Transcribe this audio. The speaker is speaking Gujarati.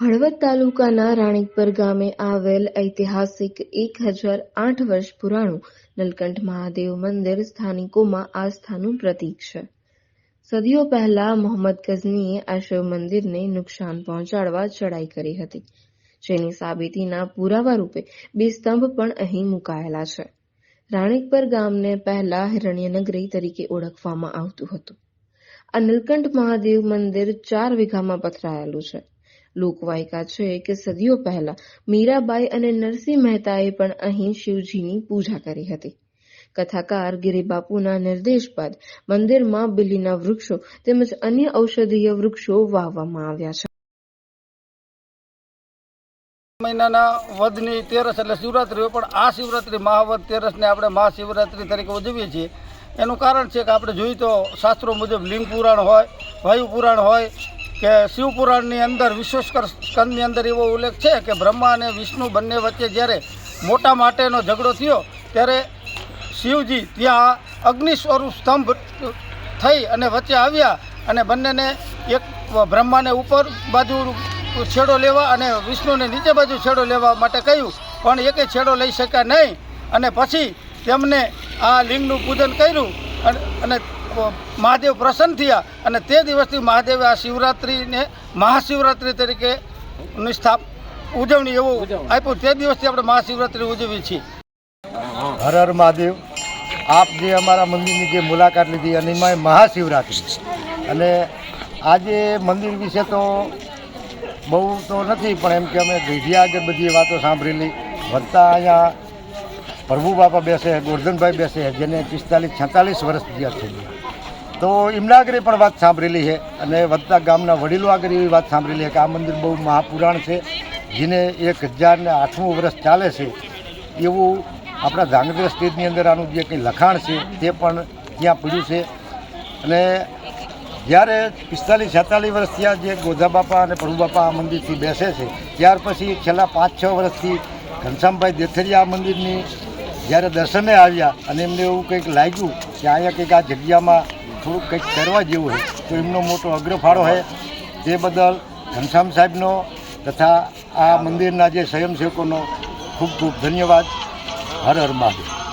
હળવદ તાલુકાના રાણીકપર ગામે આવેલ ઐતિહાસિક એક હજાર આઠ વર્ષ પુરાણું નલકંઠ મહાદેવ મંદિર સ્થાનિકોમાં આસ્થાનું પ્રતીક છે. સદીઓ પહેલા મોહમ્મદ ગઝનીએ આ શિવ મંદિરને નુકસાન પહોંચાડવા ચડાઈ કરી હતી. જેની સાબિતીના પુરાવા રૂપે બે સ્તંભ પણ અહીં મુકાયેલા છે. રાણીકપર ગામને પહેલા હિરણ્યનગરી તરીકે ઓળખવામાં આવતું હતું. આ નીલકંઠ મહાદેવ મંદિર ચાર વીઘામાં પથરાયેલું છે. લોકવાયકા છે કે સદીઓ પહેલા મીરાબાઈ અને નરસિંહ મહેતાએ પણ અહીં શિવજીની પૂજા કરી હતી. કથાકાર ગિરિબાપુના નિર્દેશ બાદ મંદિરમાં બિલીના વૃક્ષો તેમજ અન્ય ઔષધીય વૃક્ષો વાવવામાં આવ્યા છે. મહિનાના વધની તેરસ એટલે શિવરાત્રી પણ આ શિવરાત્રી મહાવદ તેરસને આપણે મહાશિવરાત્રી તરીકે ઉજવીએ છીએ. એનું કારણ છે કે આપણે જોઈએ તો શાસ્ત્રો મુજબ લિંગ પુરાણ હોય, વાયુ પુરાણ હોય કે શિવ પુરાણની અંદર, વિશ્વેશ્વર સ્કંદની અંદર એવો ઉલ્લેખ છે કે બ્રહ્મા અને વિષ્ણુ બંને વચ્ચે જ્યારે મોટા માટેનો ઝઘડો થયો, ત્યારે શિવજી ત્યાં અગ્નિ સ્વરૂપ સ્તંભ થઈ અને વચ્ચે આવ્યા અને બંનેને એક બ્રહ્માને ઉપર બાજુ છેડો લેવા અને વિષ્ણુને નીચે બાજુ છેડો લેવા માટે કહ્યું. પણ એકે છેડો લઈ શક્યા નહીં અને પછી તેમને આ લિંગનું પૂજન કર્યું અને મહાદેવ પ્રસન્ન થયા અને તે દિવસથી મહાદેવે આ શિવરાત્રિને મહાશિવરાત્રિ તરીકે સ્થાપ ઉજવણી એવું આપ્યું. તે દિવસથી આપણે મહાશિવરાત્રિ ઉજવીએ છીએ. હર હર મહાદેવ. આપ જે અમારા મંદિરની જે મુલાકાત લીધી અને એમાં મહાશિવરાત્રિ અને આજે મંદિર વિશે તો બહુ તો નથી પણ એમ કે અમે ગઢિયા જે બધી વાતો સાંભળેલી. વધતા અહીંયા પ્રભુ બાપા બેસે ગોરધનભાઈ બેસે જેને પિસ્તાલીસ છેતાલીસ વર્ષ થયા છે. તો એમના પણ વાત સાંભળેલી છે અને વધતા ગામના વડીલો આગળ એવી વાત સાંભળેલી છે કે આ મંદિર બહુ મહાપુરાણ છે, જેને એક હજાર ને આઠમું વર્ષ ચાલે છે. એવું આપણા ધાંગધ્રા સ્ટેટની અંદર આનું જે કંઈ લખાણ છે તે પણ ત્યાં પડ્યું છે. અને જ્યારે પિસ્તાલીસ, છેતાલીસ વર્ષ ત્યાં જે ગોધા બાપા અને પ્રભુ બાપા આ મંદિરથી બેસે છે, ત્યાર પછી છેલ્લા પાંચ, છ વર્ષથી ઘનશ્યામભાઈ દેથરિયા આ મંદિરની જ્યારે દર્શને આવ્યા અને એમને એવું કંઈક લાગ્યું કે અહીંયા કંઈક આ જગ્યામાં થોડુંક કંઈક કરવા જેવું હોય તો એમનો મોટો અગ્રફાળો છે. તે બદલ ઘનશ્યામ સાહેબનો તથા આ મંદિરના જે સ્વયંસેવકોનો ખૂબ ખૂબ ધન્યવાદ. હર હર મહાદેવ.